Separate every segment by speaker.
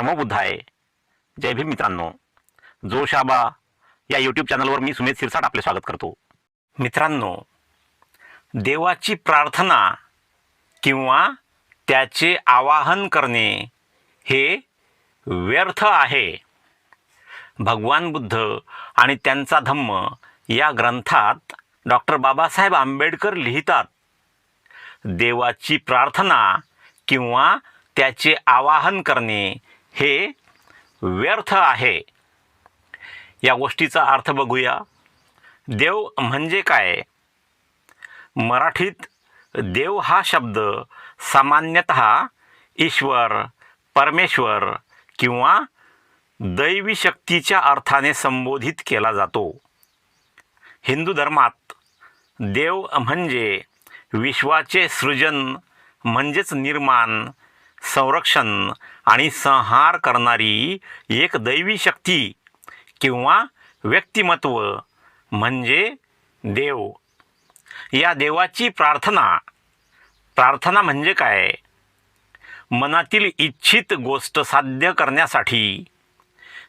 Speaker 1: नमो बुद्धाय. जय भीम मित्रांनो. जोशाबा या यूट्यूब चॅनलवर मी सुमेध सिरसाट आपले स्वागत करतो. मित्रांनो देवाची प्रार्थना किंवा त्याचे आवाहन करणे हे व्यर्थ आहे. भगवान बुद्ध आणि त्यांचा धम्म या ग्रंथात डॉक्टर बाबासाहेब आंबेडकर लिहितात. देवाची प्रार्थना किंवा त्याचे आवाहन करणे हे व्यर्थ आहे. या गोष्टीचा अर्थ बघूया. देव म्हणजे काय? मराठीत देव हा शब्द सामान्यतः ईश्वर परमेश्वर किंवा दैवी शक्तीच्या अर्थाने संबोधित केला जातो. हिंदू धर्मात देव म्हणजे विश्वाचे सृजन म्हणजेच निर्माण संरक्षण आणि संहार करणारी एक दैवी शक्ती किंवा व्यक्तिमत्व म्हणजे देव. या देवाची प्रार्थना. प्रार्थना म्हणजे काय? मनातील इच्छित गोष्ट साध्य करण्यासाठी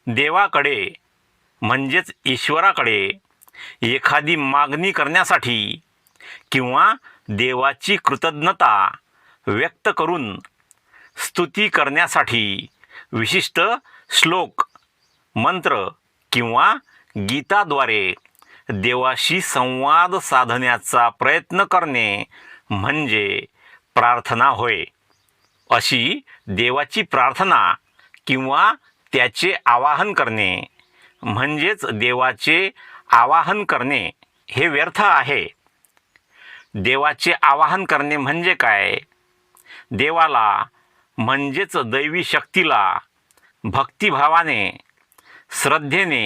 Speaker 1: देवाकडे म्हणजेच ईश्वराकडे एखादी मागणी करण्यासाठी किंवा देवाची कृतज्ञता व्यक्त करून स्तुती करण्यासाठी विशिष्ट श्लोक मंत्र किंवा गीताद्वारे देवाशी संवाद साधण्याचा प्रयत्न करणे म्हणजे प्रार्थना होय. अशी देवाची प्रार्थना किंवा त्याचे आवाहन करणे म्हणजेच देवाचे आवाहन करणे हे व्यर्थ आहे. देवाचे आवाहन करणे म्हणजे काय? देवाला म्हणजेच दैवी शक्तीला भक्तिभावाने श्रद्धेने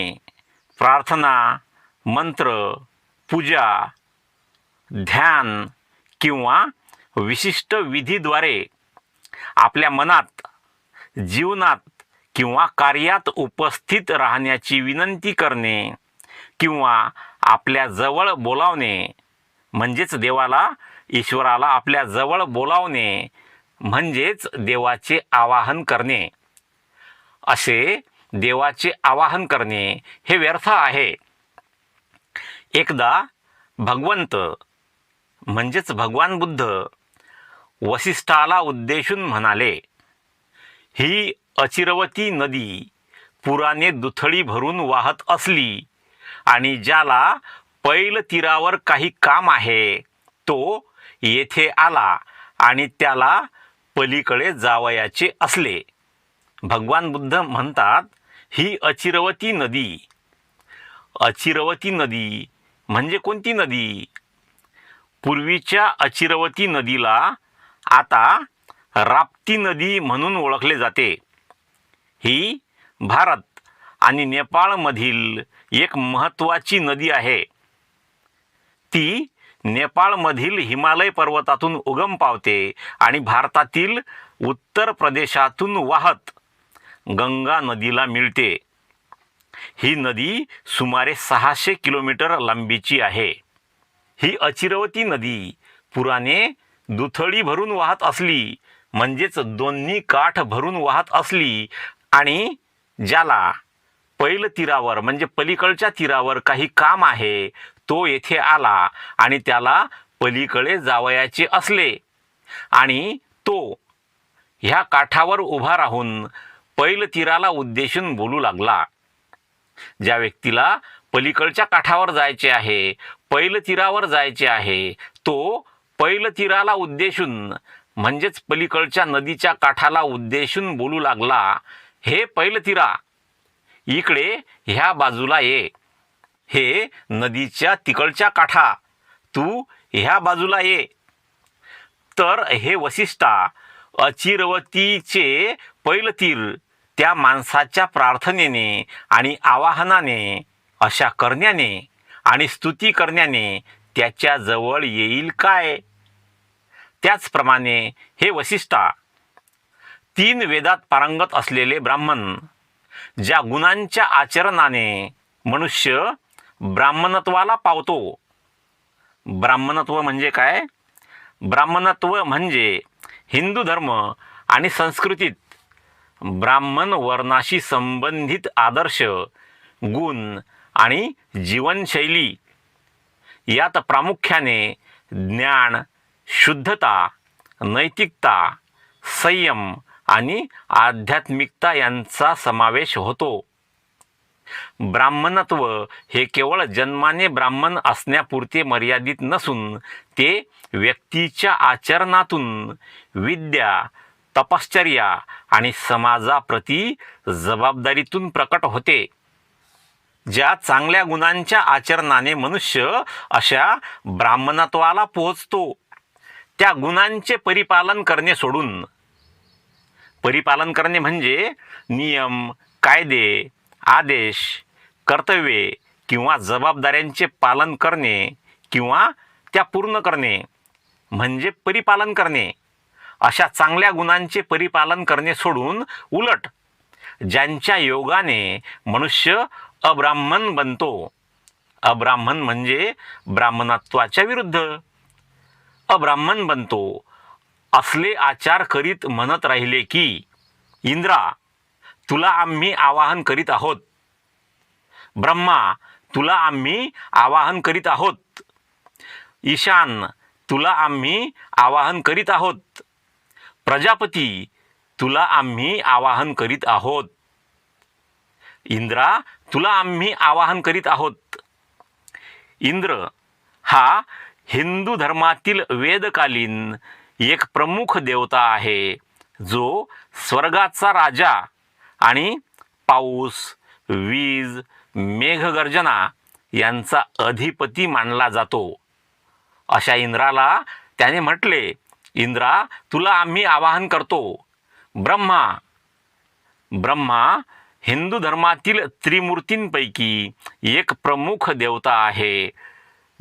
Speaker 1: प्रार्थना मंत्र पूजा ध्यान किंवा विशिष्ट विधीद्वारे आपल्या मनात जीवनात किंवा कार्यात उपस्थित राहण्याची विनंती करणे किंवा आपल्या जवळ बोलावणे म्हणजेच देवाला ईश्वराला आपल्या जवळ बोलावणे म्हणजेच देवाचे आवाहन करणे. असे देवाचे आवाहन करणे हे व्यर्थ आहे. एकदा भगवंत म्हणजेच भगवान बुद्ध वसिष्ठाला उद्देशून म्हणाले ही अचिरवती नदी पुराने दुथडी भरून वाहत असली आणि ज्याला पैल तीरावर काही काम आहे तो येथे आला आणि त्याला पलीकडे जावयाचे असले. भगवान बुद्ध म्हणतात ही अचिरवती नदी. अचिरवती नदी म्हणजे कोणती नदी? पूर्वीच्या अचिरवती नदीला आता राप्ती नदी म्हणून ओळखले जाते. ही भारत आणि नेपाळमधील एक महत्त्वाची नदी आहे. ती नेपाळमधील हिमालय पर्वतातून उगम पावते आणि भारतातील उत्तर प्रदेशातून वाहत गंगा नदीला मिळते. ही नदी सुमारे सहाशे किलोमीटर लांबीची आहे. ही अचिरवती नदी पुराने दुथडी भरून वाहत असली म्हणजेच दोन्ही काठ भरून वाहत असली आणि ज्याला पैल तीरावर म्हणजे पलीकडच्या तीरावर काही काम आहे तो येथे आला आणि त्याला पलीकडे जावयाचे असले. आणि तो ह्या काठावर उभा राहून पैल तीराला उद्देशून बोलू लागला. ज्या व्यक्तीला पलीकडच्या काठावर जायचे आहे पैल तीरावर जायचे आहे तो पैल तीराला उद्देशून म्हणजेच पलीकडच्या नदीच्या काठाला उद्देशून बोलू लागला हे पैल तीरा इकडे ह्या बाजूला ये. हे नदीच्या तिकडच्या काठा. तू ह्या बाजूला ये. तर हे वसिष्ठा अचिरवतीचे पैलतीर त्या माणसाच्या प्रार्थनेने आणि आवाहनाने अशा करण्याने आणि स्तुती करण्याने त्याच्याजवळ येईल काय? त्याचप्रमाणे हे वसिष्ठा तीन वेदात पारंगत असलेले ब्राह्मण ज्या गुणांच्या आचरणाने मनुष्य ब्राह्मणत्वाला पावतो. ब्राह्मणत्व म्हणजे काय? ब्राह्मणत्व म्हणजे हिंदू धर्म आणि संस्कृतीत ब्राह्मण वर्णाशी संबंधित आदर्श गुण आणि जीवनशैली. यात प्रामुख्याने ज्ञान शुद्धता नैतिकता संयम आणि आध्यात्मिकता यांचा समावेश होतो. ब्राह्मणत्व हे केवळ जन्माने ब्राह्मण असण्यापुरते मर्यादित नसून ते व्यक्तीच्या आचरणातून विद्या तपश्चर्या आणि समाजाप्रती जबाबदारीतून प्रकट होते. ज्या चांगल्या गुणांच्या आचरणाने मनुष्य अशा ब्राह्मणत्वाला पोहोचतो त्या गुणांचे परिपालन करणे सोडून. परिपालन करणे म्हणजे नियम कायदे आदेश कर्तव्ये किंवा जबाबदाऱ्यांचे पालन करणे किंवा त्या पूर्ण करणे म्हणजे परिपालन करणे. अशा चांगल्या गुणांचे परिपालन करणे सोडून उलट ज्यांच्या योगाने मनुष्य अब्राह्मण बनतो. अब्राह्मण म्हणजे ब्राह्मणत्वाच्या विरुद्ध. अब्राह्मण बनतो. असले आचार करीत म्हणत राहिले की इंद्रा तुला आम्ही आवाहन करीत आहोत. ब्रह्मा तुला आम्ही आवाहन करीत आहोत. ईशान तुला आम्ही आवाहन करीत आहोत. प्रजापती तुला आम्ही आवाहन करीत आहोत. इंद्रा तुला आम्ही आवाहन करीत आहोत. इंद्र हा हिंदू धर्मातील वेदकालीन एक प्रमुख देवता आहे जो स्वर्गाचा राजा आणि पाऊस वीज मेघगर्जना यांचा अधिपती मानला जातो. अशा इंद्राला त्याने म्हटले इंद्रा तुला आम्ही आवाहन करतो. ब्रह्मा ब्रह्मा हिंदू धर्मातील त्रिमूर्तींपैकी एक प्रमुख देवता आहे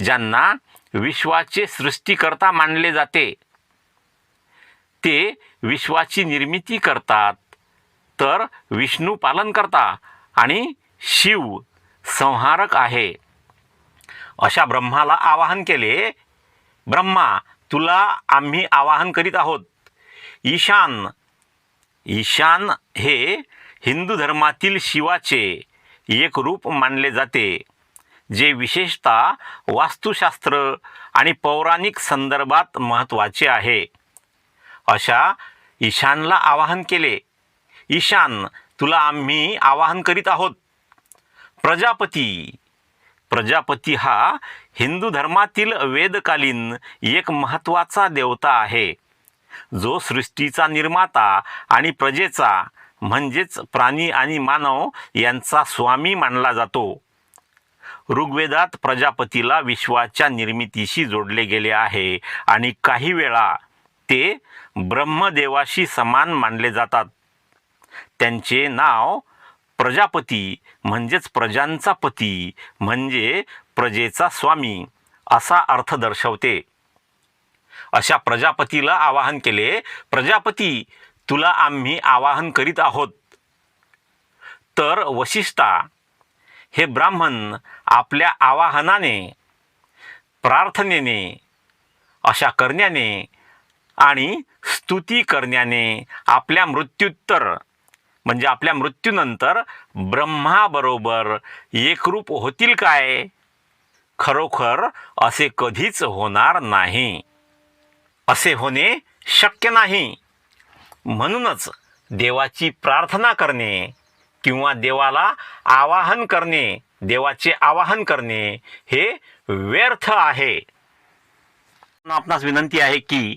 Speaker 1: ज्यांना विश्वाचे सृष्टीकर्ता मानले जाते. ते विश्वाची निर्मिती करतात. तर विष्णू पालनकर्ता आणि शिव संहारक आहे. अशा ब्रह्माला आवाहन केले ब्रह्मा तुला आम्ही आवाहन करीत आहोत. ईशान ईशान हे हिंदू धर्मातील शिवाचे एक रूप मानले जाते जे विशेषतः वास्तुशास्त्र आणि पौराणिक संदर्भात महत्त्वाचे आहे. अशा ईशानला आवाहन केले. ईशान तुला आम्ही आवाहन करीत आहोत. प्रजापती प्रजापती हा हिंदू धर्मातील वेदकालीन एक महत्त्वाचा देवता आहे. जो सृष्टीचा निर्माता आणि प्रजेचा म्हणजेच प्राणी आणि मानव यांचा स्वामी मानला जातो. ऋग्वेदात प्रजापतीला विश्वाच्या निर्मितीशी जोडले गेले आहे आणि काही वेळा ते ब्रह्मदेवाशी समान मानले जातात. त्यांचे नाव प्रजापती म्हणजेच प्रजांचा पती म्हणजे प्रजेचा स्वामी असा अर्थ दर्शवते. अशा प्रजापतीला आवाहन केले प्रजापती तुला आम्ही आवाहन करीत आहोत. तर वशिष्ठा हे ब्राह्मण आपल्या आवाहनाने प्रार्थनेने अशा करण्याने आणि स्तुती करण्याने आपल्या मृत्युत्तर म्हणजे आपल्या मृत्यूनंतर ब्रह्माबरोबर एकरूप होतील काय? खरोखर असे कधीच होणार नाही. असे होणे शक्य नाही. म्हणूनच देवाची प्रार्थना करणे किंवा देवाला आवाहन करणे देवाचे आवाहन करणे हे व्यर्थ आहे. आपणास विनंती आहे की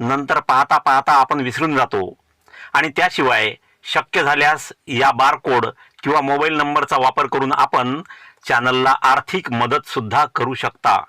Speaker 1: नंतर पाहता पाहता आपण विसरून जातो. आणि त्याशिवाय शक्य झाल्यास या बारकोड किंवा मोबाईल नंबरचा वापर करून आपण चॅनलला आर्थिक मदतसुद्धा करू शकता.